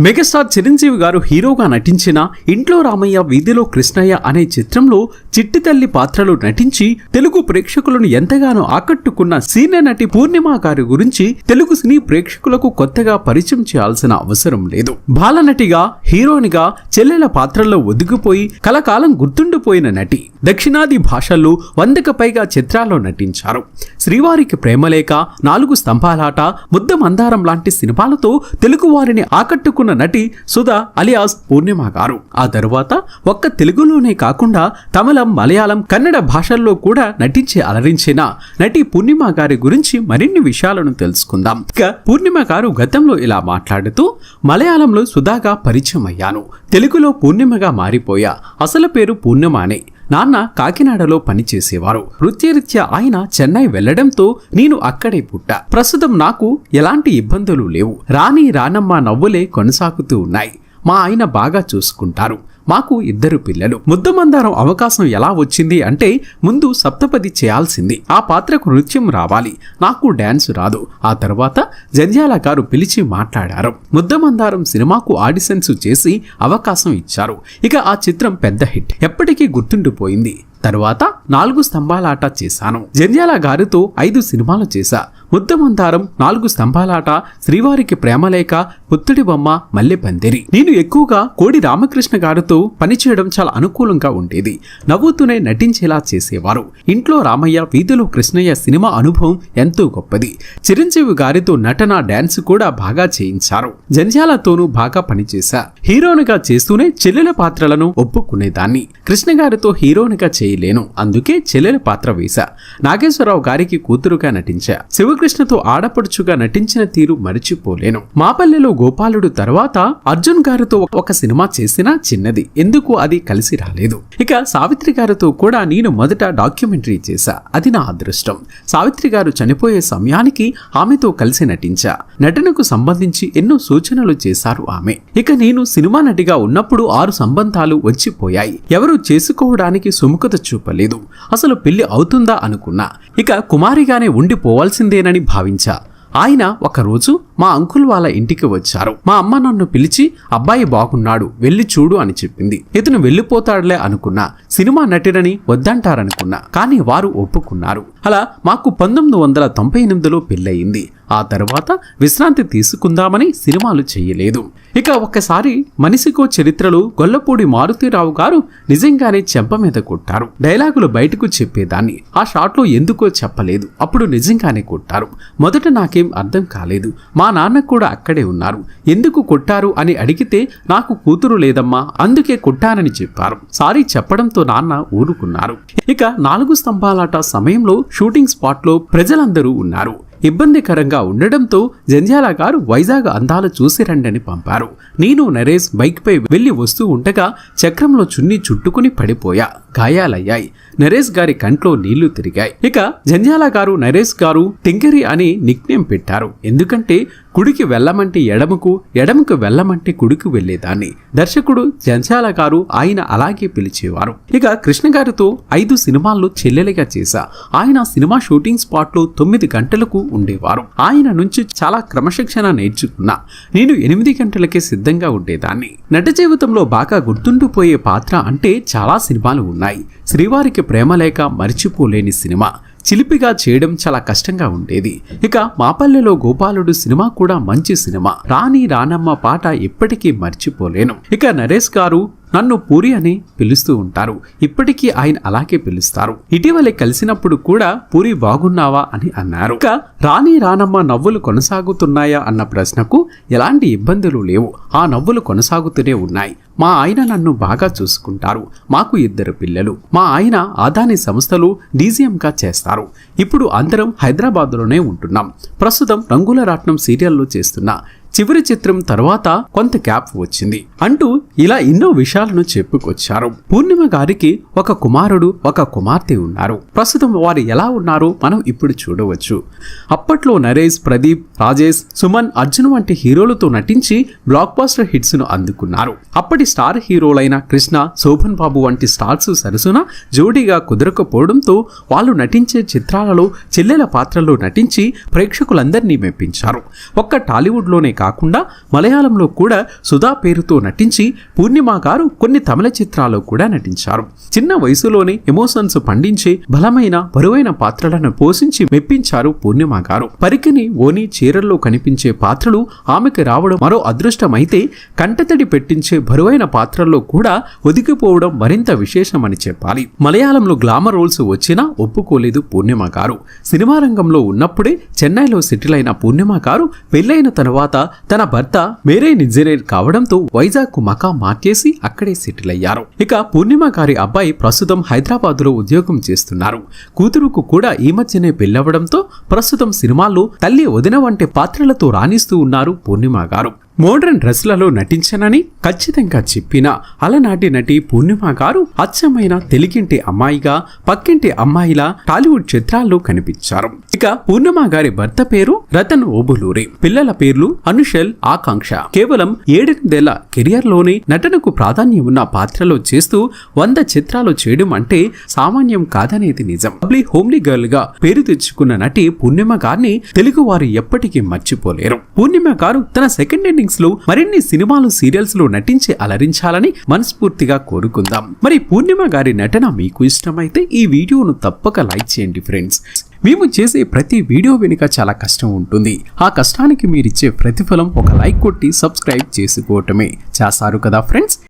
Megastar Chiranjeevi గారు హీరోగా నటించిన ఇంట్లో రామయ్య వీధిలో కృష్ణయ్య అనే చిత్రంలో చిట్టి తల్లి పాత్రలో నటించి తెలుగు ప్రేక్షకులను ఎంతగానో ఆకట్టుకున్న సీనియర్ నటి పూర్ణిమ గారి గురించి తెలుగు సినీ ప్రేక్షకులకు కొత్తగా పరిచయం చేయాల్సిన అవసరం లేదు. బాలనటిగా హీరోనిగా చెల్లెల పాత్రల్లో ఒదిగిపోయి కలకాలం గుర్తుండిపోయిన నటి దక్షిణాది భాషల్లో వందకు పైగా చిత్రాల్లో నటించారు. శ్రీవారికి ప్రేమలేఖ నాలుగు స్తంభాలాట ముద్ద మందారం లాంటి సినిమాలతో తెలుగు వారిని ఆకట్టుకున్న నటి సుధా అలియాస్ పూర్ణిమ గారు ఆ తరువాత ఒక్క తెలుగులోనే కాకుండా తమిళం మలయాళం కన్నడ భాషల్లో కూడా నటించి అలరించిన నటి పూర్ణిమ గారి గురించి మరిన్ని విషయాలను తెలుసుకుందాం. ఇక పూర్ణిమ గారు గతంలో ఇలా మాట్లాడుతూ మలయాళంలో సుధాగా పరిచయం అయ్యాను. తెలుగులో పూర్ణిమగా మారిపోయా. అసలు పేరు పూర్ణిమానే. నాన్న కాకినాడలో పనిచేసేవారు. వృత్తిరీత్యా ఆయన చెన్నై వెళ్ళడంతో నేను అక్కడే పుట్టా. ప్రస్తుతం నాకు ఎలాంటి ఇబ్బందులు లేవు. రాణి రానమ్మ నవ్వులే కొనసాగుతూ ఉన్నాయి. మా ఆయన బాగా చూసుకుంటారు. మాకు ఇద్దరు పిల్లలు. ముద్దమందారం అవకాశం ఎలా వచ్చింది అంటే ముందు సప్తపది చేయాల్సింది. ఆ పాత్రకు నృత్యం రావాలి. నాకు డ్యాన్స్ రాదు. ఆ తర్వాత జంధ్యాల గారు పిలిచి మాట్లాడారు. ముద్దమందారం సినిమాకు ఆడిషన్స్ చేసి అవకాశం ఇచ్చారు. ఇక ఆ చిత్రం పెద్ద హిట్. ఎప్పటికీ గుర్తుండిపోయింది. తరువాత నాలుగు స్తంభాలాట చేశాను. జంధ్యాల గారితో ఐదు సినిమాలు చేశా. ముద్దమందారం నాలుగు స్తంభాలాట శ్రీవారికి ప్రేమలేఖ పుత్తుడి బొమ్మ మల్లె పందిరి. నేను ఎక్కువగా కోడి రామకృష్ణ గారితో పనిచేయడం చాలా అనుకూలంగా ఉండేది. నవ్వుతూనే నటించేలా చేసేవారు. ఇంట్లో రామయ్య వీధిలో కృష్ణయ్య సినిమా అనుభవం ఎంతో గొప్పది. చిరంజీవి గారితో నటన డాన్స్ కూడా బాగా చేయించారు. జంధ్యాలతోనూ బాగా పనిచేశా హీరోనిగా చేస్తూనే చెల్లెల పాత్రలను ఒప్పుకునేదాన్ని. కృష్ణ గారితో హీరోనిగా చేయలేను. అందుకే చెల్లెల పాత్ర వేశా. నాగేశ్వరరావు గారికి కూతురుగా నటించా. శివకృష్ణతో ఆడపడుచుగా నటించిన తీరు మరిచిపోలేను. మాపల్లెలో గోపాలుడు తర్వాత అర్జున్ గారితో ఒక సినిమా చేసినా చిన్నది. ఎందుకు అది కలిసి రాలేదు? ఇక సావిత్రి గారితో కూడా నేను మొదట డాక్యుమెంటరీ చేశా. అది నా అదృష్టం. సావిత్రి గారు చనిపోయే సమయానికి ఆమెతో కలిసి నటించా. నటనకు సంబంధించి ఎన్నో సూచనలు చేశారు ఆమె. ఇక నేను సినిమా నటిగా ఉన్నప్పుడు ఆరు సంబంధాలు వచ్చిపోయాయి. ఎవరు చేసుకోవడానికి సుముఖత చూపలేదు. అసలు పెళ్ళి అవుతుందా అనుకున్నా. ఇక కుమారిగానే ఉండిపోవాల్సిందేనని భావించా. ఆయన ఒకరోజు మా అంకుల్ వాళ్ళ ఇంటికి వచ్చారు. మా అమ్మ నన్ను పిలిచి అబ్బాయి బాగున్నాడు వెళ్ళి చూడు అని చెప్పింది. ఇతను వెళ్ళిపోతాడులే అనుకున్నా. సినిమా నటిరని వద్దంటారనుకున్నా. కానీ వారు ఒప్పుకున్నారు. అలా మాకు పంతొమ్మిది వందల తొంభై ఎనిమిదిలో పెళ్ళయింది. ఆ తర్వాత విశ్రాంతి తీసుకుందామని సినిమాలు చేయలేదు. ఇక ఒక్కసారి మనిషికో చరిత్రలు గొల్లపూడి మారుతీరావు గారు నిజంగానే చెంప మీద కొట్టారు. డైలాగులు బయటకు చెప్పేదాన్ని. ఆ షాట్లో ఎందుకో చెప్పలేదు. అప్పుడు నిజంగానే కొట్టారు. మొదట నాకేం అర్థం కాలేదు. మా నాన్న కూడా అక్కడే ఉన్నారు. ఎందుకు కొట్టారు అని అడిగితే నాకు కూతురు లేదమ్మా అందుకే కొట్టానని చెప్పారు. సారీ చెప్పడంతో నాన్న ఊరుకున్నారు. ఇక నాలుగు స్తంభాలాట సమయంలో షూటింగ్ స్పాట్లో ప్రజలందరూ ఉన్నారు. ఇబ్బందికరంగా ఉండడంతో జంధ్యాల గారు వైజాగ్ అందాలు చూసి రండని పంపారు. నేను నరేష్ బైక్పై వెళ్ళి వస్తూ ఉండగా చక్రంలో చున్ని చుట్టుకుని పడిపోయా. గాయాలయ్యాయి. నరేష్ గారి కంట్లో నీళ్ళు తిరిగాయి. ఇక జంధ్యాల గారు నరేష్ గారు టింకరి అని నిక్నేమ్ పెట్టారు. ఎందుకంటే కుడికి వెళ్ళమంటే ఎడమకు ఎడమకు వెళ్ళమంటే కుడికి వెళ్ళేదాన్ని. దర్శకుడు జంచాల గారు ఆయన అలాగే పిలిచేవారు. ఇక కృష్ణ గారితో ఐదు సినిమాల్లో చెల్లెలిగా చేశా. ఆయన సినిమా షూటింగ్ స్పాట్లో తొమ్మిది గంటలకు ఉండేవారు. ఆయన నుంచి చాలా క్రమశిక్షణ నేర్చుకున్నా. నేను ఎనిమిది గంటలకే సిద్ధంగా ఉండేదాన్ని. నట జీవితంలో బాగా గుర్తుండిపోయే పాత్ర అంటే చాలా సినిమాలు ఉన్నాయి. శ్రీవారికి ప్రేమ లేక మరిచిపోలేని సినిమా. చిలిపిగా చేయడం చాలా కష్టంగా ఉండేది. ఇక మాపల్లెలో గోపాలుడు సినిమా కూడా మంచి సినిమా. రాణి రానమ్మ పాట ఎప్పటికీ మర్చిపోలేను. ఇక నరేష్ గారు నన్ను పూరి అని పిలుస్తూ ఉంటారు. ఇప్పటికీ ఆయన అలాగే పిలుస్తారు. ఇటీవలే కలిసినప్పుడు కూడా పూరి బాగున్నావా అని అన్నారు. ఇక రాణి రానమ్మ నవ్వులు కొనసాగుతున్నాయా అన్న ప్రశ్నకు ఎలాంటి ఇబ్బందులు లేవు. ఆ నవ్వులు కొనసాగుతూనే ఉన్నాయి. మా ఆయన నన్ను బాగా చూసుకుంటారు. మాకు ఇద్దరు పిల్లలు. మా ఆయన ఆదాని సంస్థలు డీజీఎంగా చేస్తారు. ఇప్పుడు అందరం హైదరాబాద్లోనే ఉంటున్నాం. ప్రస్తుతం రంగుల రాట్నం సీరియల్లో చేస్తున్న. చివరి చిత్రం తర్వాత కొంత గ్యాప్ వచ్చింది. అంటూ ఇలా ఎన్నో విషయాలను చెప్పుకొచ్చారు. పూర్ణిమ గారికి ఒక కుమారుడు ఒక కుమార్తె ఉన్నారు. ప్రస్తుతం వారు ఎలా ఉన్నారో మనం ఇప్పుడు చూడవచ్చు. అప్పట్లో నరేష్ ప్రదీప్ రాజేష్ సుమన్ అర్జున్ వంటి హీరోలతో నటించి బ్లాక్ బాస్టర్ హిట్స్ను అందుకున్నారు. అప్పటి స్టార్ హీరోలైన కృష్ణ శోభన్ బాబు వంటి స్టార్స్ సరసున జోడీగా కుదరకపోవడంతో వాళ్ళు నటించే చిత్రాలలో చెల్లెల పాత్రల్లో నటించి ప్రేక్షకులందరినీ మెప్పించారు. ఒక్క టాలీవుడ్లోనే కాదు కాకుండా మలయాళంలో కూడా సుధా పేరుతో నటించి పూర్ణిమ గారు కొన్ని తమిళ చిత్రాల్లో కూడా నటించారు. చిన్న వయసులోనే ఎమోషన్స్ పండించే బలమైన బరువైన పాత్రలను పోషించి మెప్పించారు పూర్ణిమ గారు. పరికిని ఓని చీరల్లో కనిపించే పాత్రలు ఆమెకి రావడం మరో అదృష్టమైతే కంటతడి పెట్టించే బరువైన పాత్రల్లో కూడా ఒదిగిపోవడం మరింత విశేషమని చెప్పాలి. మలయాళంలో గ్లామర్ రోల్స్ వచ్చినా ఒప్పుకోలేదు పూర్ణిమ గారు. సినిమా రంగంలో ఉన్నప్పుడే చెన్నైలో సెటిల్ అయిన పూర్ణిమ గారు పెళ్ళైన తరువాత తన భర్త మేరే ఇంజనీర్ కావడంతో వైజాగ్కు మకా మార్చేసి అక్కడే సెటిల్ అయ్యారు. ఇక పూర్ణిమ గారి అబ్బాయి ప్రస్తుతం హైదరాబాద్లో ఉద్యోగం చేస్తున్నారు. కూతురుకు కూడా ఈ మధ్యనే పెళ్ళవడంతో ప్రస్తుతం సినిమాల్లో తల్లి వదిన వంటి పాత్రలతో రాణిస్తూ ఉన్నారు పూర్ణిమ గారు. మోడర్న్ డ్రెస్లలో నటించనని ఖచ్చితంగా చెప్పిన అలనాటి నటి పూర్ణిమ గారు అచ్చమైన తెలుగింటి అమ్మాయిగా పక్కింటి అమ్మాయిలా టాలీవుడ్ చిత్రాల్లో కనిపించారు. ఇక పూర్ణిమ గారి భర్త పేరు రతన్ ఓబులూరి. పిల్లల పేర్లు అనుషల్ ఆకాంక్ష. కేవలం ఏడెనిమిదేళ్ళ కెరియర్లోనే నటనకు ప్రాధాన్యం ఉన్న పాత్రలో చేస్తూ వంద చిత్రాలు చేయడం అంటే సామాన్యం కాదనేది నిజం. లవ్లీ హోమ్లీ గర్ల్గా పేరు తెచ్చుకున్న నటి పూర్ణిమ గారిని తెలుగు వారు ఎప్పటికీ మర్చిపోలేరు. పూర్ణిమ గారు తన సెకండ్ ఇన్నింగ్స్లో మరిన్ని సినిమాలు సీరియల్స్లో నటించి అలరించాలని మనస్ఫూర్తిగా కోరుకుందాం. మరి పూర్ణిమ గారి నటన మీకు ఇష్టమైతే ఈ వీడియోను తప్పక లైక్ చేయండి ఫ్రెండ్స్. మేము చేసే ప్రతి వీడియో వెనుక చాలా కష్టం ఉంటుంది. ఆ కష్టానికి మీరిచ్చే ప్రతిఫలం ఒక లైక్ కొట్టి సబ్స్క్రైబ్ చేసుకోవటమే. చేస్తారు కదా ఫ్రెండ్స్?